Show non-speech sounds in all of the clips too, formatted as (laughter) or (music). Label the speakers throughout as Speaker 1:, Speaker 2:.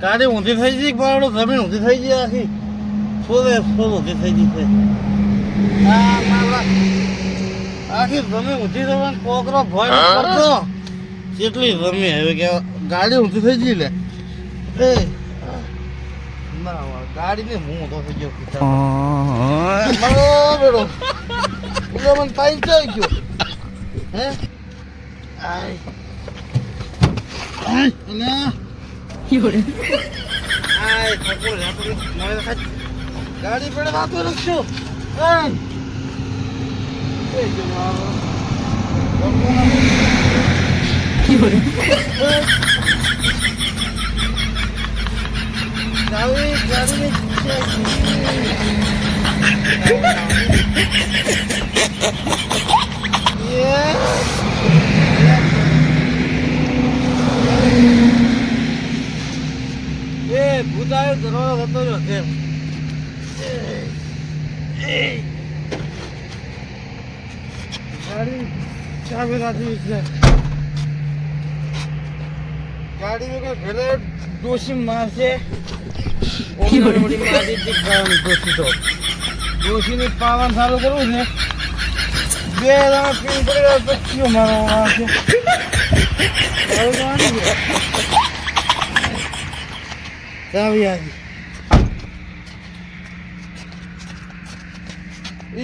Speaker 1: ગાડી ઊંધી થઈ ગઈ? પણ જમીન ઊંધી થઈ ગઈ આખી. સોલે સોલ ઊંધી થઈ ગઈ છે. આખી જમીન ઊંધી થવાની કોકરો ભય કરતો. કેટલી જમી હવે કે ગાડી ઊંધી થઈ ગઈ લે. એ ગાડી ને હું ઊંધો થઈ ગયો બેડો. મને પાઈ ગયો? હે? આય. (laughs) 哎，怎么？
Speaker 2: 有人。
Speaker 1: 哎，他过来，不是，那还，里边的他过来修，哎，这就啊，
Speaker 2: 有人。
Speaker 1: 哪位？哪位？哪位？哈！એ ભૂતાયો દરવાજો થતો રહ્યો કેમ ગાડી ચાવી રાખી છે? ગાડી વગર મારશે (laughs) પાવન સારું કરવું છે. બે દાણા પીન પડે પછી મારો આવશે હવે જવાની છે ચાવી આવી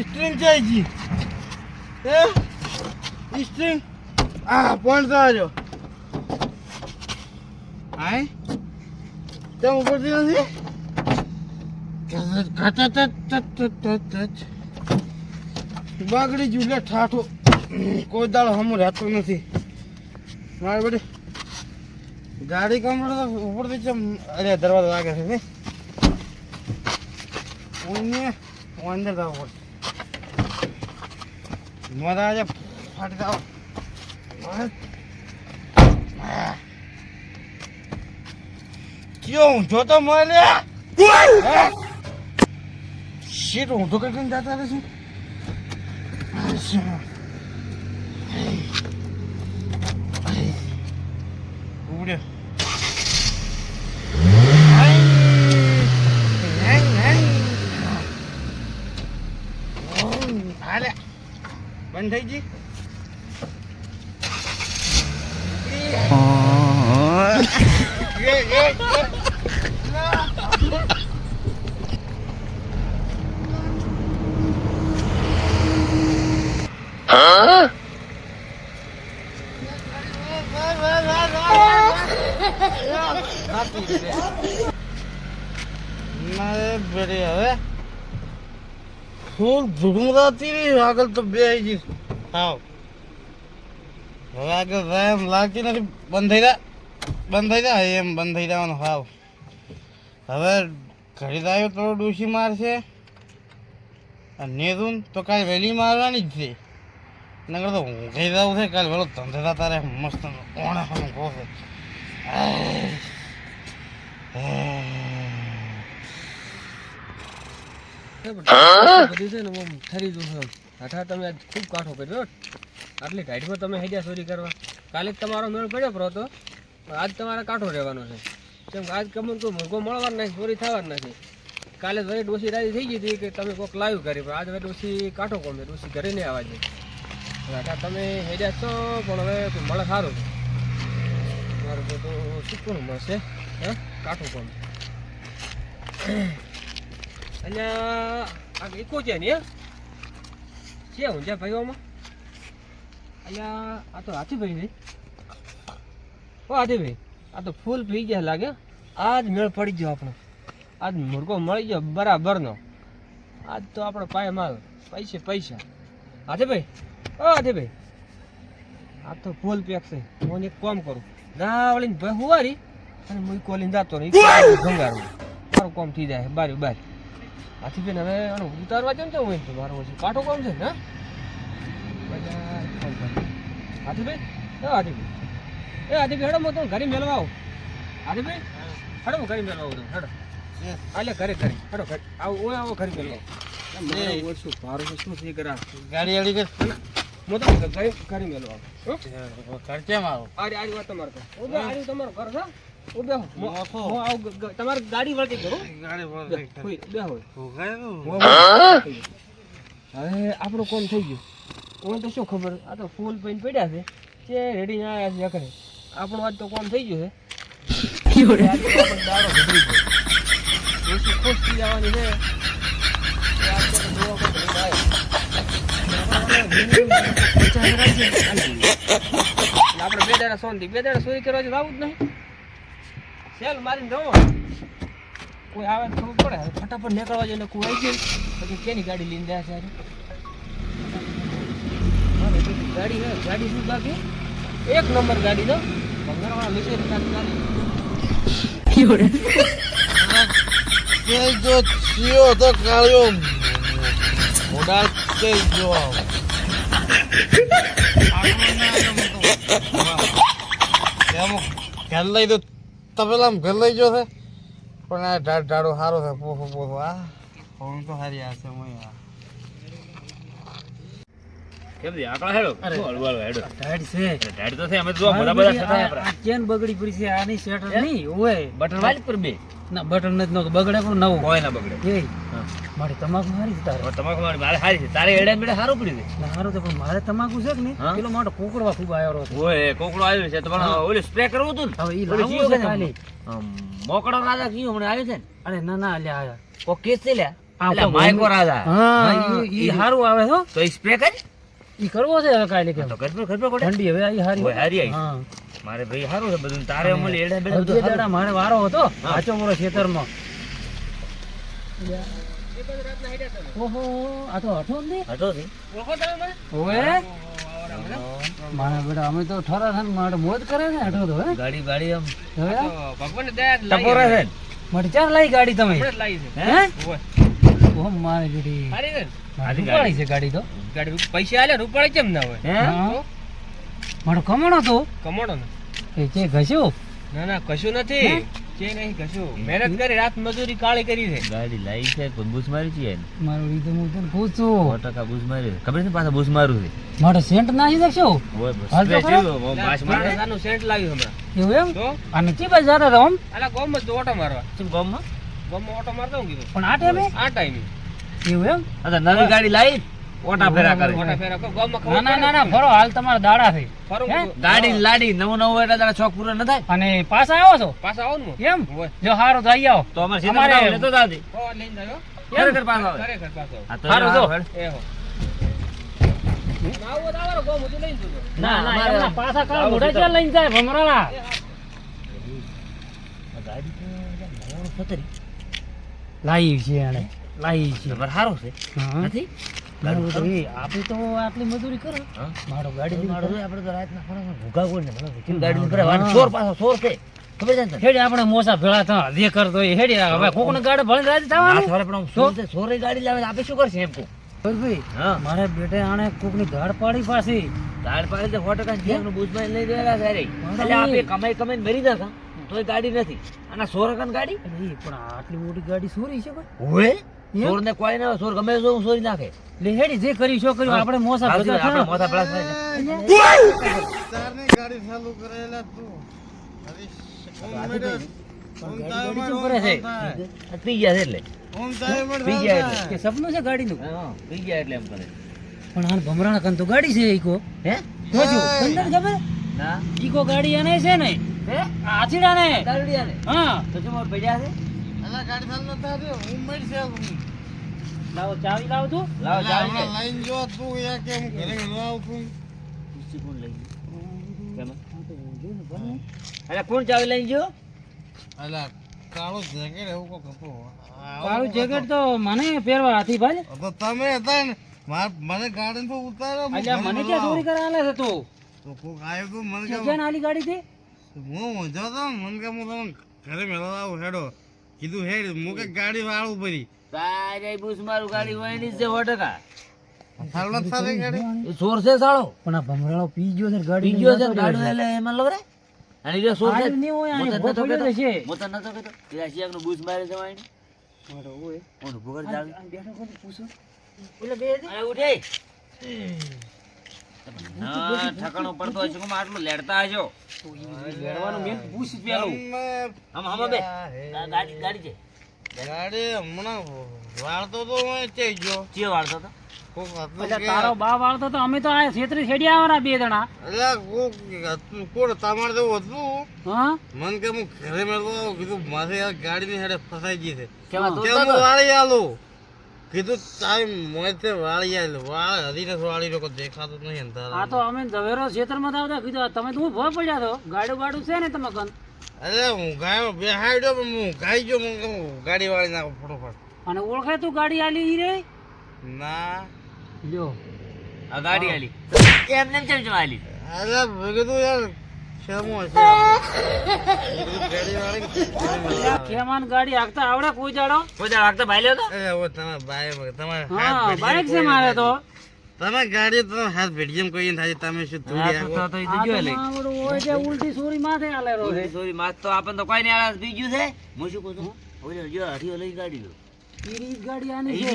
Speaker 1: સ્ટ્રિંગ ચાહીજી એ સ્ટ્રિંગ આ પણ સારો હાય તેમ ઉપરથી નથી બાગડી જુલે ઠાઠો કોઈ દાળ હમ રહેતો નથી મારે બધી ગાડી તો ઉપરથી ચમ અરે દરવાજો લાગે છે ને ઓને અંદર દાવ પડશે. મારા આજે ફાટી જાવ કયો ઊંધો તો મને શીટ ઊંધો કરીને જતા રહેશું? અચ્છા. ઉડ્યો હાલે બંધ થઈ ગઈ એ, એ, એ. ભૂગમરાતી આગળ તો બે જઈશ. હાવ. હવે એમ લાગતી નથી. બંધ થઈ જાય બંધ થઈ જાય એમ બંધ થઈ જવાનું. હાવ. હવે ઘડી દાયો તો ડોસી મારશે. અને નેદુન તો કાલે વહેલી મારવાની જ છે. નગર તો ઊંઘી જવું છે. કાલે વેલો ધંધા તારે મસ્ત ઓણે કોસે
Speaker 3: છે ને આમ ઠરી દઉં છું હઠા તમે આજ ખૂબ કાઠો કર્યો આટલી ટાઈટમાં તમે હેડ્યા ચોરી કરવા કાલે તમારો મેળ પડ્યો પર પણ આજ તમારે કાઠો રહેવાનો છે કેમ કે આજ કમન કોઈ મોંઘો મળવાનો નથી ચોરી થવાની નથી કાલે વળી ડોસી રાજી થઈ ગઈ હતી કે તમે કોઈક લાવ્યું કરી પણ આજ હવે ડોસી કાઠો કોમે ડોસી ઘરે નહીં આવવા દે હઠા તમે હેડ્યા છો પણ હવે મળે સારું મારું તો તો મળશે હે. કાઠું પણ. અને આ ઇકો છે ને છે ઊંઝા ભાઈઓમાં અહીંયા આ તો હાથીભાઈ ભાઈ ઓ હાથીભાઈ, આ તો ફૂલ પી ગયા લાગે. આજ મેળ પડી ગયો આપણો. આજ મુર્ગો મળી ગયો બરાબરનો. આજ તો આપણો પાય માલ. પૈસે પૈસા. હાથીભાઈ, ઓ હાથીભાઈ. આ તો ફૂલ પેક છે. હું એક કામ કરું. ના વળીને ભાઈ હુવારી અને હું કોલીને જતો રહી ગંગારું મારું કોમ થઈ જાય. બારી બારી હાથી બેન હવે આનો ઉતારવા કેમ જવું હોય તો મારો પછી કાઠો કોમ છે ને? હા? બધા કોમ કરે. હાથીભાઈ એ એ હાથીભાઈ હેડો હું તમને ઘરે મેળવા આવું. હાથીભાઈ હેડો હું ઘરે મેળવા આવું હેડો. આલે ઘરે ઘરે. હેડો ઘરે. આવો ઓય આવો ઘરે મેળવા. મારો ઓછું ભારું છે, શું છે કરા
Speaker 1: ગાડી અડી કે
Speaker 3: હું તો ઘરે ઘરે મેલો આવું. હો?
Speaker 1: કેમ આવો?
Speaker 3: આરી આરી વાત તમારે આરી તમારું ઘર છે? તમારી ગાડી વળતી કરું હવે આપણું કોમ થઈ ગયું. કોણ તો શું ખબર? આ તો ફૂલ પૈન પડ્યા છે. જે રેડી ના આવ્યા છે કરે આપણું આજ તો કોમ થઈ ગયું છે. ખુશ થઈ જવાની છે. આપણે બે દાડા શાંતિ બે દાડા સોરી કરવા જવું જ નહીં. સેલ મારીને રહો કોઈ આવે તો ખબર પડે. ફટાફટ નીકળવા જોઈએ ને કોઈ આવી ગયું પછી કેની ગાડી લઈને જાય છે હા, ગાડી હે ગાડી શું બાકી? એક નંબર ગાડી તો ભંગારવાળા લીધે ગાડી.
Speaker 1: જો ચિયો તો કાળ્યો મોડા કે જો એમ ઘર લઈ દો. તપેલા ઘર લઈ ગયો છે. પણ આ ઢાઢ ઢાડો સારો છે, પોખો પોખો આ હું તો હારી આ છે હું. આ
Speaker 4: કેમ છે આકડા હેડો.
Speaker 5: અરે.
Speaker 4: શું હળવું હળવું હેડો?
Speaker 5: ટાઈટ છે.
Speaker 4: ટાઈટ તો છે અમે તો મોટા બધા થતા
Speaker 5: આ- આ બગડી પડી છે આની શેટર નહીં ઓય.
Speaker 4: બટન વાળી પર બે.
Speaker 5: ના બટન નથી નહોતું. બગડે પણ નવું.
Speaker 4: કોઈ ના બગડે.
Speaker 5: એ. મારી તમાકુ છે તારે.
Speaker 4: તમાકુ મારી મારે હારી છે. તારે એડા મેળે સારું પડી છે
Speaker 5: ના હારું તો પણ મારે તમાકુ છે કે પેલો મોટો કોકડવા ખૂબ આવ્યો હતો.
Speaker 4: ઓય કોકડો આવ્યો છે. પણ ઓલી સ્પ્રે કરવું હતું ને?
Speaker 5: હવે ઈ છે
Speaker 4: મોકળો રાજા કયું હમણાં આવ્યો છે ને?
Speaker 5: અરે ના ના લ્યા આયા
Speaker 4: કો કેસ લ્યા
Speaker 5: આ
Speaker 4: માયકો રાજા.
Speaker 5: હા ઈ સારું હારું આવે છો
Speaker 4: તો સ્પ્રે કરી?
Speaker 5: ઈ કરવો છે હવે કાલે કેમ?
Speaker 4: તો કરજો કરજો કોડે
Speaker 5: ઠંડી હવે આઈ હારી.
Speaker 4: ઓય, હારી આઈ.
Speaker 5: હા.
Speaker 4: મારે ભાઈ સારું છે બધું. તારે અમલ એડે
Speaker 5: હવે
Speaker 4: તો
Speaker 5: દાડા મારે વારો હતો. આચો મોરો ખેતરમાં. ઓહો આ તો હઠો ને
Speaker 4: હઠો છે
Speaker 3: ઓળખો તમે?
Speaker 5: ઓએ મારા બેટા અમે તો ઠરા છે મારે મોજ કરે ને હઠો તો હે?
Speaker 4: ગાડી ગાડી આમ.
Speaker 3: ભગવાન દયા લાગી
Speaker 4: ટપોરે છે. ને?
Speaker 5: મારે લાઈ ગાડી તમે?
Speaker 3: હમણાં છે.
Speaker 5: હે?
Speaker 3: ઓય.
Speaker 5: ઓહ મારે બેટી
Speaker 3: સારી છે ને?
Speaker 4: આજી
Speaker 5: રૂપાળી છે ગાડી તો.
Speaker 3: ગાડી પૈસા આલે રૂપાળી કેમ ના હોય?
Speaker 5: મારો કમણો તો.
Speaker 3: કમોડો ને.
Speaker 5: એ ઘસ્યો
Speaker 3: ના ના કશું નથી. છે નહીં કશું મહેનત કરી રાત મજૂરી કાળી કરી છે.
Speaker 4: ગાડી લાવી છે પણ બૂસ મારી છે.
Speaker 5: મારો ઈ હું તને
Speaker 4: સો
Speaker 5: પૂછું
Speaker 4: ટકા બૂસ મારી ખબર છે પાછા બૂસ મારું છે?
Speaker 5: મારો સેન્ટ નાખી દેશો
Speaker 4: ઓય બસ. મારે.
Speaker 3: લાવ્યું હમણાં.
Speaker 5: એવું એમ? અને ચી બાજુ જતા હતા આમ
Speaker 3: આલા ગોમમાં જ ઓટો મારવા.
Speaker 4: શું ગામમાં?
Speaker 3: ગોમમાં ઓટો મારતો હું કીધું.
Speaker 5: પણ આ ટાઈમે?
Speaker 3: આ ટાઈમે.
Speaker 5: એવું એમ?
Speaker 4: આ નવી ગાડી લાવી ઓટા ફેરા કરે.
Speaker 3: ઓટા ફેરા કરો. ગોમમાં
Speaker 5: ના ના ના ના ફરો હાલ તમારા દાડા થઈ
Speaker 3: ફરું
Speaker 4: ગાડી લાડી નવું નવું એટલે તારા શોખ પૂરો ન થાય?
Speaker 5: અને પાછા આવ્યો છો?
Speaker 3: પાછા આવો ને
Speaker 5: એમ? જો હારો તો આવો.
Speaker 4: તો અમારે
Speaker 5: અમારે-
Speaker 4: સીધા લેતો દાદી
Speaker 3: તો લઈને જાયો.
Speaker 4: ખરેખર પાછો આવે.
Speaker 3: ખરેખર પાછો આવો.
Speaker 4: આ જો.
Speaker 5: જો.
Speaker 3: એ હો. આવો તો આવો ને, લઈને જજો.
Speaker 5: ના ના પાછા કાળ મોઢા ક્યાં લઈને જાય ભમરાળા
Speaker 3: એ હા.
Speaker 4: આ ગાડી તો યાર નવાણું સત્તરી.
Speaker 5: છે. એને લાઈ છે.
Speaker 4: નંબર સારો છે નથી
Speaker 5: બરાબર તો આપી આટલી મજૂરી કરો. મારો ગાડી
Speaker 4: મારો આપણે તો રાતના ખોરામાં ભૂખા કોઈ ને ભલા ગાડી લઈને ચોર પાછો ચોર છે. ખબર છે ને તને?
Speaker 5: હેડે આપણે મોસા ભેળા થા જે કરતો એ હેડે હવે કોકને ગાડે ભણીને રાજી થવાનું?
Speaker 4: પણ આમ ચોર છે, ચોરે ગાડી લાવે આપણે શું કરશે એમ.
Speaker 5: ભાઈ મારે બેટે આણે કોકની ગાડ પાડી પાછી.
Speaker 4: દાળ પાડી તો સો ટકા બુજમાં લઈ છે એટલે આપણે. કમાઈ કમાઈને મરી જતા તોય ગાડી નથી. અને સોરકન ગાડી?
Speaker 5: પણ આટલી મોટી ગાડી સોરી છે કોઈ?
Speaker 4: હોય? ને કોઈ ના સોર ગમે તો સોરી નાખે.
Speaker 5: લે હેડી જે કરી શો કર્યું. આપણે મોસા ભેગા
Speaker 4: આપણે મોસા પ્લાસ થાય
Speaker 1: તારની ગાડી ચાલુ કરેલા તું. અરે
Speaker 5: પણ ગાડી કરે છે.
Speaker 4: પી ગયા છે એટલે.
Speaker 1: ઓમ
Speaker 4: પી ગયા એટલે.
Speaker 5: કે સપનું છે ગાડીનું?
Speaker 4: હા, પી ગયા એટલે એમ કરે.
Speaker 5: પણ હાલ ભમરાણા કન તો ગાડી છે ઈકો.
Speaker 4: હે?
Speaker 5: જોજો અંદર ખબર?
Speaker 4: ના.
Speaker 5: ઈકો ગાડી એને છે ને
Speaker 4: હે
Speaker 5: આથીડા ને હા
Speaker 4: તો મારે ભેજા છે.
Speaker 1: અલા ગાડી ચાલુ નતા દે હું મળી છે.
Speaker 5: લાવો ચાવી લાવ તું.
Speaker 4: લાવો ચાવી છે
Speaker 1: જો તું કેમ ઘરે
Speaker 4: કોણ લઈ કેમ? અરે કોણ ચાવી લઈ ગયો?
Speaker 1: અલા કાળો જેકેટ એવું
Speaker 5: કાળું જેકેટ તો મને પહેરવા હતી ભાઈ.
Speaker 1: તો તમે હતા ને. મને ગાડી તો ઉતારો
Speaker 5: મને ક્યાં ચોરી કરે આલે છે તું?
Speaker 1: તો કોક આવ્યો મને કે
Speaker 5: આલી ગાડી થી
Speaker 1: હું મજા તો મને કે હું તમને ઘરે મેળવા આવું હેડો કીધું હેડ હું કે ગાડી વાળું પડી
Speaker 4: તારે બુસ મારું ગાડી હોયની છે સો ટકા
Speaker 1: સાલ નથી સારી ગાડી
Speaker 4: એ ચોર છે સાળો
Speaker 5: પણ આ ભમરાળો પી ગયો છે ગાડી
Speaker 4: પી ગયો છે ગાડું એટલે એમાં લવ રે અને જો ચોર
Speaker 5: નહીં હોય, આયું
Speaker 4: નતો
Speaker 5: ભોગવ્યો છે.
Speaker 4: હું નતો કહેતો. એ આ બુસ મારે છે વાંઈ. ઓનું ભૂગર ચાવી. અરે ઉઠે. હા પડતો હશે કે આટલું લેડતા હશો.
Speaker 5: લેડવાનું મેન પૂછ પેલું
Speaker 1: તમે
Speaker 4: આમ આમ બે. ગાડી ગાડી છે.
Speaker 1: ગાડી હમણાં વાળતો તો હું ચઈ ગયો
Speaker 4: વાળતો
Speaker 5: તારો બા વાળતો તો અમે તો આ છેતરી છેડી આવવાના બે જણા.
Speaker 1: અલ્યા કોણ? તમારે તો હતું.
Speaker 5: હા?
Speaker 1: મન કે હું ઘરે મેળવો. કીધું માથે ગાડી ની હેડે ફસાઈ ગઈ છે. હું વાળી આલું. કીધું ટાઈમ મોતે વાળી આવેલ વાળ હરીને વાળી લોકો દેખાતું નહીં
Speaker 5: આ તો અમે ઝવેરો છેતરમાં આવતા કીધું આ તમે તો હું ભય પડ્યા તો ગાડું ગાડું છે ને તમે કન
Speaker 1: અરે હું ગાયો બેહાડ્યો પણ હું ગાઈ ગયો હું ગાડી વાળી નાખો ફટોફટ.
Speaker 5: અને ઓળખે તું ગાડી આલી ઈ રે
Speaker 1: ના.
Speaker 5: લ્યો.
Speaker 4: આ ગાડી આલી. એમને એમ ચમ ચમ આલી?
Speaker 1: અરે કીધું યાર
Speaker 5: ખેમાન ગાડી હાંકતા આવડે કોઈ જાડો
Speaker 4: કોઈ દાડો વાગતા ભાઈ લ્યો તો.
Speaker 1: અરે તમે બાય તમારે
Speaker 5: હા બાઈક છે મારે તો.
Speaker 1: તમે ગાડી તમે હાથ ભેટી કોઈ થાય તમે શું
Speaker 4: તો- તો- તો તો
Speaker 5: તો
Speaker 4: લે
Speaker 5: હોય ઉલટી સોરી માથે આલે રો છે.
Speaker 4: સોરી માસ તો આપણને તો કોઈ નહીં આળસ બીજું છે. હું શું કહું છું? ઓલો જો અઢીઓ લઈ ગાડી લો.
Speaker 5: ઈ ગાડી આની છે.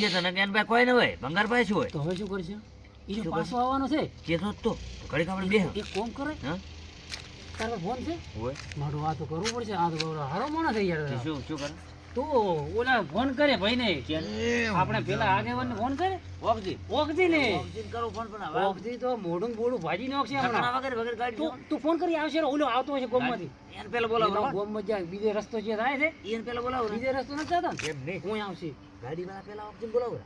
Speaker 4: છે તને કેન ભાઈ કોઈ ન હોય. ભંગાર પાસે શું હોય?
Speaker 5: તો હવે શું કરશે? ઈ તો પાછો આવવાનો છે?
Speaker 4: કેતો તો. ઘડી આપણે બે
Speaker 5: એક કોમ કરે.
Speaker 4: હા?
Speaker 5: તારો ફોન છે?
Speaker 4: હોય.
Speaker 5: મારું આ તો કરવું પડશે આ તો હારો મોણો થઈ ગયા
Speaker 4: શું શું કરે?
Speaker 5: તું ઓલા ફોન કરે ભાઈ ને આપણે પેલા આગેવાન ફોન કરે.
Speaker 4: ઓગજી
Speaker 5: ઓગજી ને
Speaker 4: કરો ફોન પણ
Speaker 5: ઓગજી તો મોઢું બોડું ભાજી નાખશે હમણાં.
Speaker 4: વગર વગર ગાડી
Speaker 5: તું તું ફોન કરી આવશે ઓલો આવતો હશે ગોમમાંથી.
Speaker 4: એને પેલા બોલાવો
Speaker 5: ગોમમાં જાય બીજો રસ્તો જે થાય છે
Speaker 4: એને પેલા બોલાવો
Speaker 5: બીજો રસ્તો નથી જતો
Speaker 4: એમ નહીં.
Speaker 5: હું આવશે.
Speaker 4: ગાડી વાળા પેલા ઓગજી બોલાવો.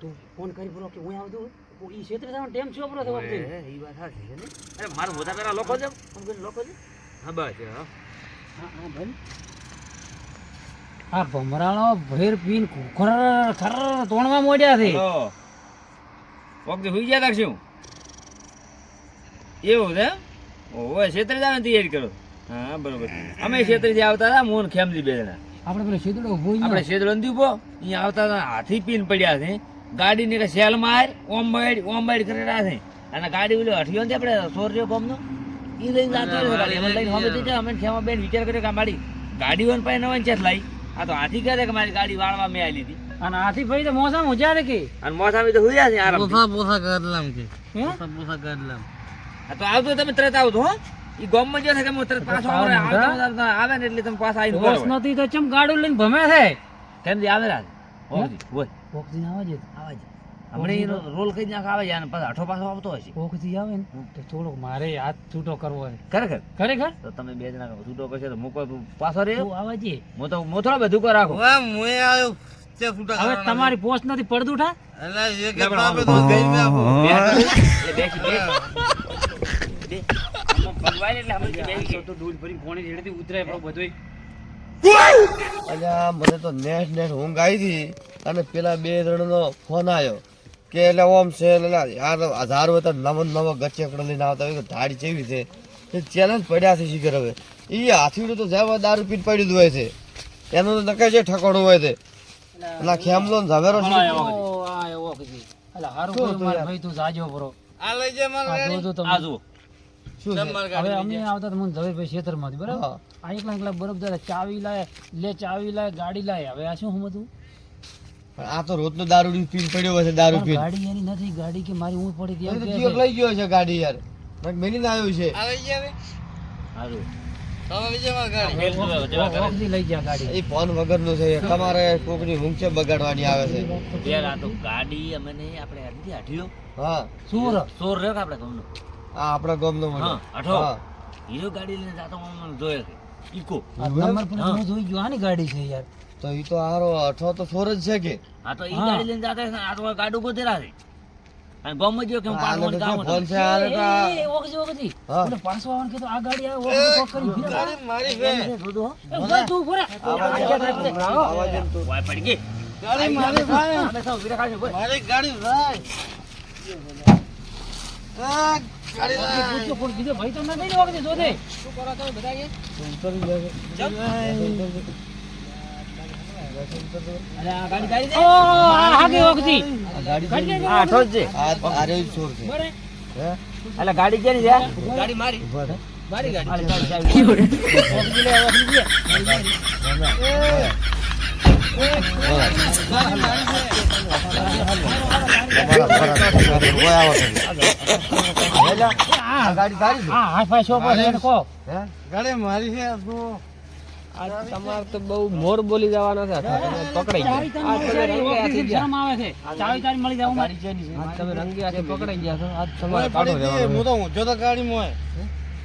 Speaker 5: તું ફોન કરી બોલો કે હું આવતું ઈ ક્ષેત્ર ટેમ છો બરો થયો ઓગજી
Speaker 4: એ વાત સાચી છે ને? અરે મારું મોટા પેલા લોકો છે ફોન કરીને લોકો છે? હા બસ હા.
Speaker 5: હા હા આ ભમરાણો ભેર પીન ખર ખર તોણવા મોડ્યા છે.
Speaker 4: હેલો. સુઈ હુઈ ગયા હું એવું છે ઓય છેતરી જવાની તૈયારી કરો. હા બરોબર. અમે છેતરીથી આવતા હતા મોહન ખેમજી બે જણા
Speaker 5: આપણે પેલો ઊભો
Speaker 4: આપણે શેતરો નથી ઊભો અહીંયા આવતા હતા હાથી પીન પડ્યા છે. ગાડી ની સેલ માર ઓમ માર ઓમ માર કરે છે. અને ગાડી ઓલો હઠિયો ને આપણે સોર્યો ગમનો ઈ લઈને જાતો રહ્યો ગાડી. અમે લઈને જઈ અમે ખેમા બેન વિચાર કર્યો કે આ મારી ગાડી વન પાસે નવન ચેત લાઈ આ તો હાથી કહે કે મારી ગાડી વાળવા મેં આવી લીધી
Speaker 5: અને હાથી ભાઈ તો મોસમ ઉજારે કે?
Speaker 4: અને મોસમ તો હુયા છે આરામ
Speaker 1: બોસા બોસા કરલામ કે. બોસા બોસા કરલામ
Speaker 4: આ તો આવતો તમે તરત આવતો હો. ઈ ગામમાં જો થાય કે હું તરત પાછો આવે આવતા આવે ને એટલે તમે પાછા આવી બોસ
Speaker 5: નથી તો ચમ ગાડું લઈને ભમે છે?
Speaker 4: કેમ દી આવે રાજ? હોય
Speaker 5: ઓકજી આવે છે
Speaker 4: આવે છે. હમણાં રોલ કઈ નાખ આવે છે અને પાછો આઠો પાછો આવતો હશે
Speaker 5: કોકથી આવે ને તો થોડોક મારે હાથ છૂટો કરવો છે
Speaker 4: ખરેખર?
Speaker 5: ખરેખર?
Speaker 4: તો તમે બે જણા છૂટો કરશો તો મૂકો પાછો રે
Speaker 5: આવે છે?
Speaker 4: હું તો હું બધું કર રાખો
Speaker 1: હવે મુએ આવ્યો
Speaker 5: હવે તમારી પોસ્ટ નથી પડતું
Speaker 1: કે
Speaker 5: બધુંય
Speaker 6: મને તો નેટ નેટ ઊંઘ આવી હતી. અને પેલા બે જણનો ફોન આવ્યો કે એટલે ઓમ છે એટલે યાર હજાર હોય તો નવો નવો ગચેકડો લઈને આવતા હોય ધાડી જેવી છે. એ ચેલેન્જ પડ્યા છે શીખર હવે. એ હાથીડું તો જ્યાં દારૂ પીને પડ્યું હોય છે. એનું તો નકાય છે ઠકોડો હોય છે. ના ખેમલો ને ઝવેરો
Speaker 5: ચાવી લાય લે ચાવી લાય ગાડી લાય. હવે આ શું સમજવું?
Speaker 6: પણ આ તો રોજનો દારૂ પીન પડ્યો હશે દારૂ પીન.
Speaker 5: ગાડી એની નથી ગાડી કે મારી હું પડી
Speaker 6: ગઈ તો
Speaker 5: જીઓ
Speaker 6: લઈ ગયો છે ગાડી યાર. મને મેની ના આવ્યું છે.
Speaker 1: આ લઈ જાય રે. તમે ગાડી.
Speaker 4: જેવા કરે.
Speaker 5: ઓકજી લઈ જા ગાડી.
Speaker 6: એ ફોન વગરનો છે તમારે કોકની છે બગાડવાની આવે છે?
Speaker 4: યાર આ તો ગાડી અમે નહીં આપણે હઠિયો
Speaker 6: હા.
Speaker 5: સુર.
Speaker 4: સોર રહ્યો આપણે ગમનો?
Speaker 6: આ આપણા ગામનો
Speaker 4: હા
Speaker 6: મળ્યો
Speaker 4: હીરો ગાડી લઈને જાતો જોયો છે. ઈકો.
Speaker 5: આ નંબર પ્લેટ હું જોઈ ગયો આની ગાડી છે યાર.
Speaker 6: તો ઈ તો આરો અઠો તો ફોર જ છે કે?
Speaker 4: આ તો ઈ ગાડી લઈને જાતા છે આ તો ગાડું ગોતેલા છે. અને ગમ જો કે હું પાડવાનું કામ
Speaker 6: ફોન છે આને તો
Speaker 5: એ, એ, ઓકજી
Speaker 6: હા.
Speaker 5: ઓલે પાછો આવવાનું કીધું આ ગાડી આવે ઓકજી કોક કરી ફીરે.
Speaker 1: ગાડી મારી છે.
Speaker 5: એ, ઊભા તું ઊભો આવાજ
Speaker 6: આવા તો
Speaker 4: વાય પડી ગઈ.
Speaker 1: ગાડી મારી ભાઈ.
Speaker 4: અમે સૌ વિરા ખાશું
Speaker 1: મારી ગાડી ભાઈ. આ ગાડી ભાઈ.
Speaker 5: પણ કીધું ભાઈ તો ના દઈ દે. ઓકજી જો દે
Speaker 4: અરે આ ગાડી ગાડી
Speaker 5: ઓ આ હાગે ઓકજી
Speaker 6: આ ગાડી
Speaker 5: ગાડી
Speaker 6: જેવી-
Speaker 4: આ આઠો જ છે.
Speaker 6: આ આ રહ્યો ચોર છે.
Speaker 5: બરે.
Speaker 6: હે?
Speaker 4: એટલે ગાડી કેની છે મારી. મારી ગાડી.
Speaker 6: તમારા
Speaker 1: તો
Speaker 3: બહુ મોર બોલી જવાના છે પકડાઈ ગયા તમે રંગી પકડાઈ ગયા છો આજ તમારે.
Speaker 1: હું તો તો ગાડી મોય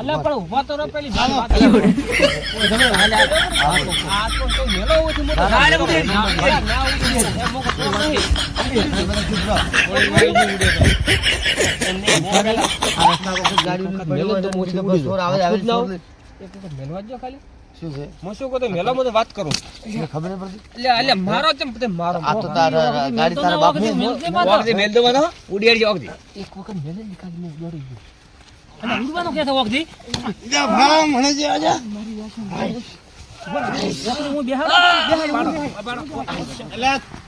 Speaker 5: અલ્લા પણ ઊભા તો પેલી. વાત કરો. આ તો કોઈ મેલો હોય છે મોટો. ના, ના, તો
Speaker 3: તો
Speaker 6: તો.
Speaker 3: એક વખત મેલવા જ જો ખાલી
Speaker 6: શું છે?
Speaker 3: હું શું કહું તો મેલો માં તો વાત કરું.
Speaker 6: મને ખબર નહીં પડતી.
Speaker 3: એટલે એટલે મારો મારો
Speaker 6: આ તો તારા ગાડી તારા બાપની
Speaker 4: ઓગદી મેલ દો. મને ઉડિયાડી
Speaker 3: એક વખત મેલે નીકાળી મેં ગયો.
Speaker 5: કે છે વખતી
Speaker 1: જા ભાડા મને જે આજા
Speaker 5: મારી.
Speaker 1: એટલે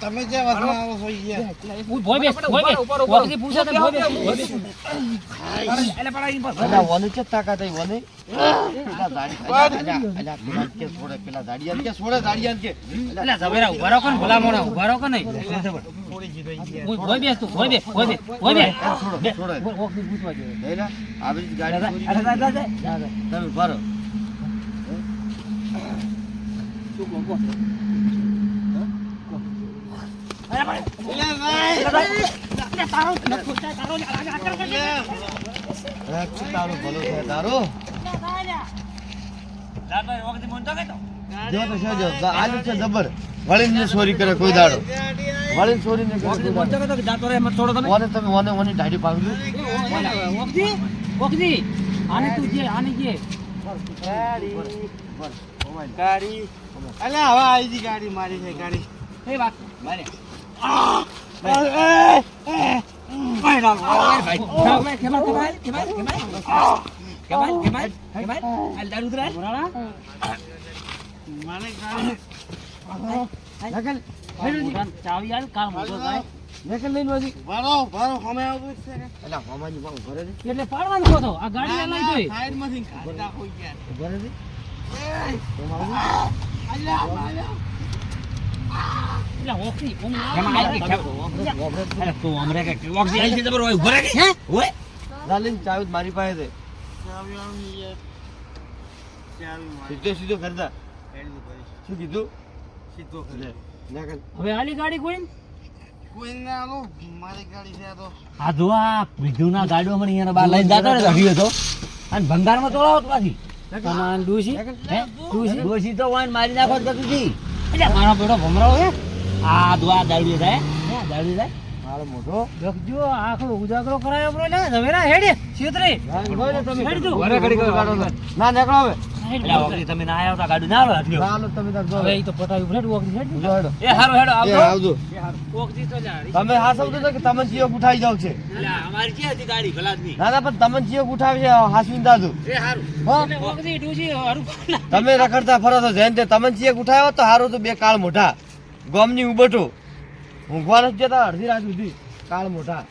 Speaker 1: તમે જે વાતમાં આવો છો ઈ યાર.
Speaker 5: હું ભોય બેસ, ભોય બેસ. વખતી પૂછે તો ભોય બેસ, ભોય બેસ.
Speaker 6: અલા વને છે તાકાત આવી વને પેલા દાડી અલા અલા અલા કે છોડે કે છોડે કે
Speaker 5: રહો રહો
Speaker 1: જીતો
Speaker 5: તું.
Speaker 6: છોડો છોડે તમે તારું ભલું છે તારું જો જો છે જબર વળીને ચોરી કરે કોઈ દાડો વળીને ચોરી ને કરે કોઈ દાડો. ઓને તમે ઓને ઓની દાઢી પાડી દો.
Speaker 5: વખતી, વખતી. આને તું જે, આને જે.
Speaker 1: ગાડી. હવે ગાડી મારી છે ગાડી.
Speaker 5: એ વાત. ચાવી આલ, કામ.
Speaker 6: નીકળ લઈને વાજી.
Speaker 1: હમે છે
Speaker 5: એટલે પાડવાનું કહો આ ગાડી લઈ જોઈ.
Speaker 1: નાખો યાર.
Speaker 6: ઘરે છે? મારી પાસે. સીધો શું કીધું
Speaker 1: સીધો.
Speaker 5: હવે આલી ગાડી કોઈ
Speaker 1: આ તો
Speaker 4: આ બીજું ના ગાડીઓ મને અહીંયા બહાર લઈને જતો ને રવિયો તો અને ભંગારમાં ચોળાવો પાછી
Speaker 5: ડૂસી
Speaker 4: હે? તો મારી નાખો તો તું
Speaker 5: એટલે મારો બેટો ભમરાઓ હે.
Speaker 4: આ દુઆ દાડી જાય હે. દાડી જાય
Speaker 6: મારો મોઢો.
Speaker 5: જો આખો ઉજાગરો કરાયો બ્રો લે ઝવેરા હેડે
Speaker 6: તમે
Speaker 5: હેડ તું.
Speaker 6: ના નીકળો હવે.
Speaker 4: તમે ના આવ્યા ગાડી ના આવે
Speaker 6: હાલો તમે તાર જો
Speaker 5: હવે તો પટાવી હેડ વખત હેડ
Speaker 4: એ હારું હેડો આવજો.
Speaker 6: આવજો.
Speaker 5: વખતી તો જા
Speaker 6: તમે હા સમજો કે તમે ચિયો ઉઠાઈ જાવ છે.
Speaker 4: અમારી ક્યાં હતી ગાડી ગલાદની
Speaker 6: ના ના પણ તમે ચિયો ઉઠાવી છે હાસવીને દાદુ.
Speaker 4: એ હારું.
Speaker 6: હો?
Speaker 5: ડૂસી હારું.
Speaker 6: તમે રખડતા ફરો છો જેન તે તમે ચિયક ઉઠાવ્યો તો હારું તો બે કાળ મોઢા. ગોમની ઉબટો. ઊંઘવા નથી જતા અડધી રાત સુધી. કાળ મોઢા.